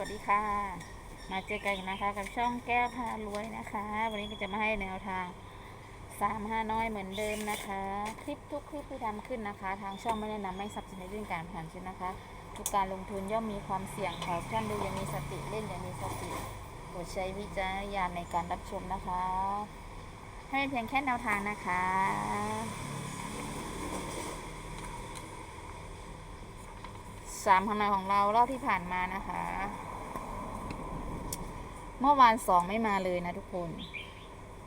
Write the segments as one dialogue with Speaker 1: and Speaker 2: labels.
Speaker 1: วัสดีค่ะ มาเจอกันนะคะกับช่องแก้วพารวยนะคะ วันนี้ก็จะมาให้แนวทางสามห้าน้อยเหมือนเดิมนะคะ คลิปทุกคลิปที่ทำขึ้นนะคะ ทางช่องไม่แนะนำไม่สนับสนุนในเรื่องการพนันช่นะคะทุกการลงทุนย่อมมีความเสี่ยงขอท่านดูอย่างมีสติเล่นอย่างมีสติโปรดใช้วิจารณญาณในการรับชมนะคะ ให้เป็นเพียงแค่แนวทางนะคะ สามพันของเรารอบที่ผ่านมานะคะ เมื่อวานสองไม่มาเลยนะทุกคน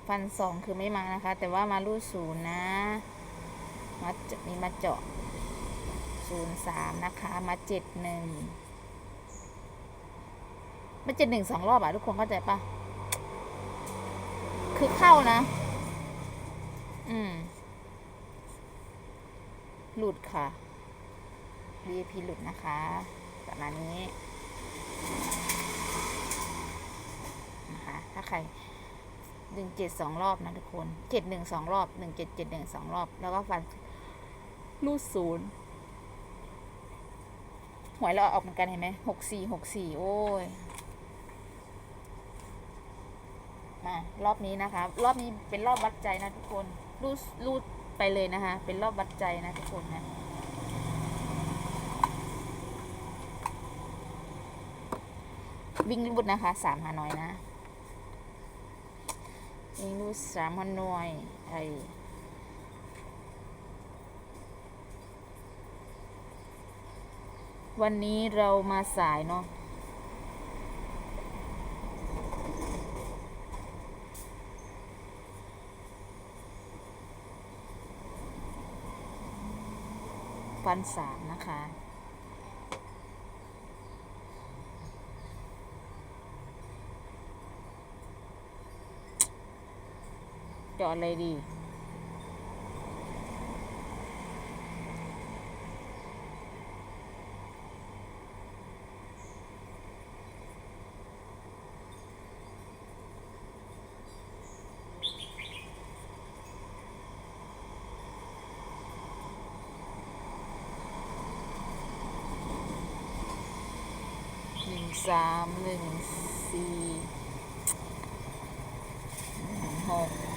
Speaker 1: ฟันสองคือไม่มานะคะ แต่ว่ามารูดศูนย์นะมาจะมีมาเจาะศูนย์สามนะคะ มาเจ็ดหนึ่งมาเจ็ดหนึ่งสองรอบอะทุกคนเข้าใจปะคือเข้านะ อืม หลุดค่ะ VIP หลุดนะคะประมาณนี้นะคะถ้าใครหนึ่งเจ็ดสองรอบนะทุกคนเจ็ดหนึ่งสองรอบหนึ่งเจ็ดเจ็ดหนึ่งสองรอบ แล้วก็ฟันรูดศูนย์หวยเราออกเหมือนกันเห็นไหมหกสี่หกสี่โอ้ยมารอบนี้นะคะ รอบนี้เป็นรอบวัดใจนะทุกคนรูดรูดไปเลยนะคะ เป็นรอบวัดใจนะทุกคนนะ วิ่งรูดนะคะสามฮานอยนะวิ่งรูดสามฮานอยไอวันนี้เรามาสายเนาะฟันสามนะคะ จาะอะไรดี หนึ่งสามหนึ่งสี่หก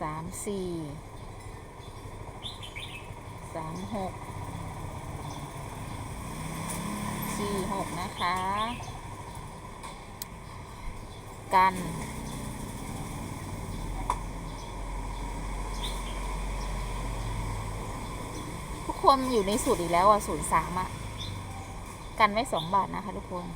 Speaker 1: สามสี่สามหกสี่หกนะคะ กันทุกคนอยู่ในสูตรอีกแล้วอะศูนย์สามอะ กันไว้สองบาทนะคะทุกคน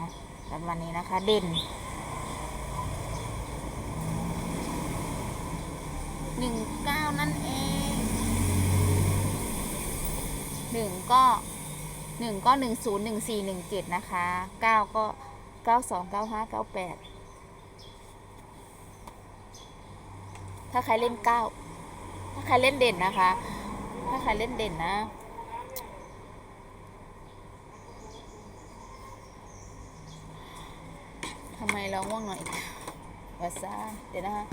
Speaker 1: นะประมาณนี้นะคะเด่นหนึ่งเก้านั่นเองหนึ่งก็หนึ่งก็หนึ่งศูนย์หนึ่งสี่หนึ่งเจ็ดนะคะเก้าก็เก้าสองเก้าห้าเก้าแปดถ้าใครเล่นเก้าถ้าใครเล่นเด่นนะคะ ถ้าใครเล่นเด่นนะ ทำไม เราง่วงหน่อยวาซาเดี๋ยวนะคะ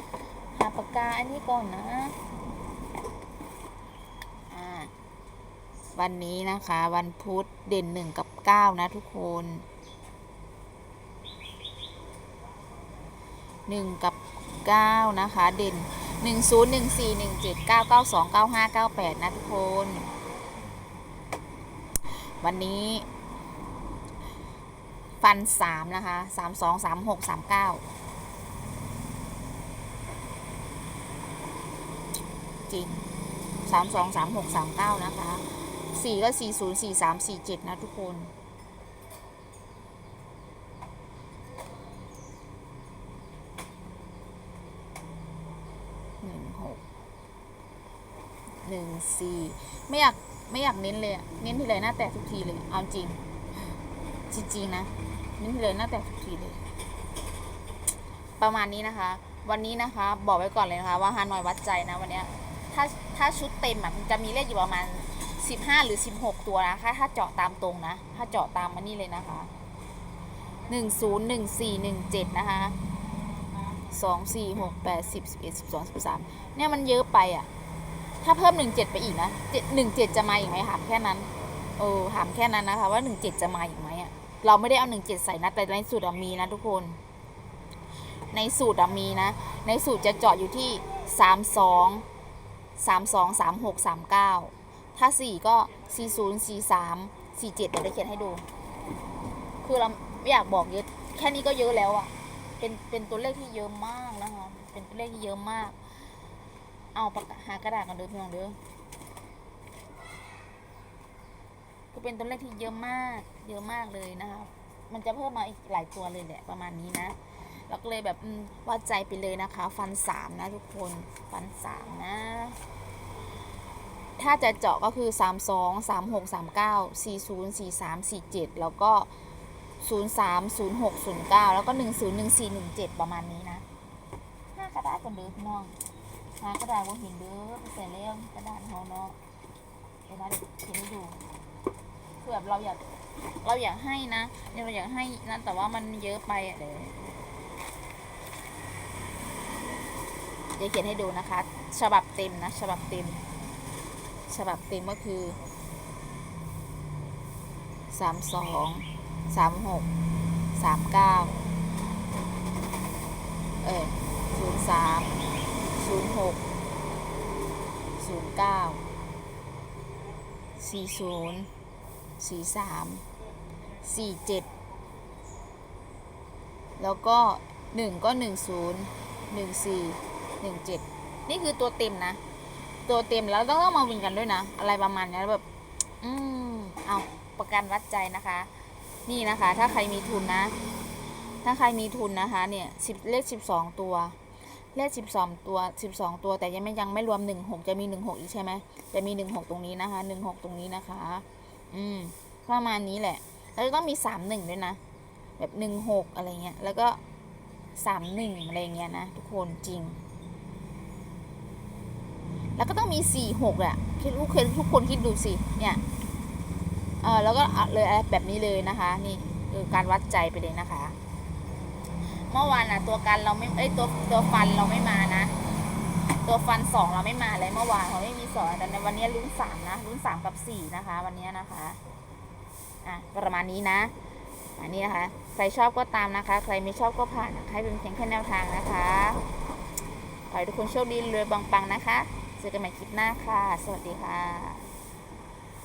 Speaker 1: หาปากกาอันนี้ก่อนนะอ่าวันนี้นะคะ วันพุธเด่นหนึ่งกับเก้านะทุกคนหนึ่งกับเก้านะคะ เด่นหนึ่งศูนย์หนึ่งสี่หนึ่งเจ็ดเก้าเก้าสองเก้าห้าเก้าแปดนะทุกคน วันนี้ ฟันสามนะคะสามสองสามหกสามเก้าจริงสามสองสามหกสามเก้านะคะสี่ก็สี่ศูนย์สี่สามสี่เจ็ดนะทุกคนหนึ่งหกหนึ่งสี่ไม่อยาก ไม่อยากเน้นเลย เน้นทีไรหน้าแตกทุกทีเลย เอาจริง จริงๆนะ นี่เลยหน้าแตกทุกทีเลย ประมาณนี้นะคะ วันนี้นะคะ บอกไว้ก่อนเลยนะคะ ว่าฮานอยวัดใจนะวันเนี้ยถ้าถ้าชุดเต็มอะมันจะมีเลขอยู่ประมาณ15หรือ16ตัวนะคะ ถ้าเจาะตามตรงนะ ถ้าเจาะตามมานี่เลยนะคะหนึ่งศูนย์หนึ่งสี่หนึ่งเจ็ดนะคะสองสี่หกแปดสิบสิบเอ็ดสิบสองสิบสามเนี่ยมันเยอะไปอะ ถ้าเพิ่มหนึ่งเจ็ดไปอีกนะหนึ่งเจ็ดจะมาอีกไหมถามแค่นั้น เออถามแค่นั้นนะคะ ว่าหนึ่งเจ็ดจะมาอีกไหมอะ เราไม่ได้เอาหนึ่งเจ็ดใส่นะ แต่ในสูตรมีนะทุกคน ในสูตรมีนะ ในสูตรจะเจาะอยู่ที่สามสองสามสองสามหกสามเก้าถ้าสี่ก็สี่ศูนย์สี่สามสี่เจ็ดเดี๋ยวได้เขียนให้ดู คือเราไม่อยากบอกเยอะ แค่นี้ก็เยอะแล้วอะเป็น เป็นตัวเลขที่เยอะมากนะคะ เป็นตัวเลขที่เยอะมาก เอาปากกาหากระดาษกันเด้อพี่น้องเด้อ คือเป็นตัวเลขที่เยอะมาก เยอะมากเลยนะคะ มันจะเพิ่มมาอีกหลายตัวเลยแหละประมาณนี้นะเราก็เลยแบบวัดใจไปเลยนะคะ ฟันสามนะทุกคนฟันสามนะ ถ้าจะเจาะก็คือ 3 2 3 6 3 9 4 0 4 3 4 7 แล้วก็ 0 3 0 6 0 9 แล้วก็ 1 0 1 4 1 7 ประมาณนี้นะห้ากระดาษกันเด้อพี่น้องห้ากระดาษว่าเห็นเด้อไปใส่เล่มกระดาษเฮาเนาะเดี๋ยวนะเดี๋ยวเขียนให้ดู คือแบบเราอยากเราอยากให้นะเนี่ยเราอยากให้นะแต่ว่ามันเยอะไปอะเดี๋ยวเดี๋ยวเขียนให้ดูนะคะ ฉบับเต็มนะ ฉบับเต็ม ฉบับเต็มก็คือสามสองสามหกสามเก้าเออศูนย์สามศูนย์หกศูนย์เก้าสี่ศูนย์ สี่สามสี่เจ็ดแล้วก็หนึ่งก็หนึ่งศูนย์หนึ่งสี่หนึ่งเจ็ดนี่คือตัวเต็มนะ ตัวเต็มแล้วต้องต้องมาวิ่งกันด้วยนะ อะไรประมาณนี้แบบ อืมเอาประกันวัดใจนะคะ นี่นะคะ ถ้าใครมีทุนนะ ถ้าใครมีทุนนะคะ เนี่ยสิบเลขสิบสองตัวเลขสิบสองตัวสิบสองตัวแต่ยังไม่ยังไม่รวมหนึ่งหกจะมีหนึ่งหกอีกใช่ไหมจะมีหนึ่งหกตรงนี้นะคะหนึ่งหกตรงนี้นะคะ อืมประมาณนี้แหละ แล้วจะต้องมีสามหนึ่งด้วยนะ แบบหนึ่งหกอะไรเงี้ย แล้วก็สามหนึ่งอะไรเงี้ยนะทุกคนจริง แล้วก็ต้องมีสี่หกอะคิดทุกคนทุกคนคิดดูสิ เนี่ย เออแล้วก็เลยแบบนี้เลยนะคะ นี่คือการวัดใจไปเลยนะคะ เมื่อวานอะตัวกันเราไม่เอ้ยตัวตัวฟันเราไม่มานะ ตัวฟันสองเราไม่มาเลยเมื่อวานเราไม่มีสองแต่ในวันนี้ลุ้นสามนะลุ้นสามกับสี่นะคะ วันนี้นะคะอะประมาณนี้นะอันนี้นะคะ ใครชอบก็ตามนะคะ ใครไม่ชอบก็ผ่านนะคะให้เป็นเพียงแค่แนวทางนะคะขอให้ทุกคนโชคดีรวยปังๆนะคะ เจอกันใหม่คลิปหน้าค่ะ สวัสดีค่ะ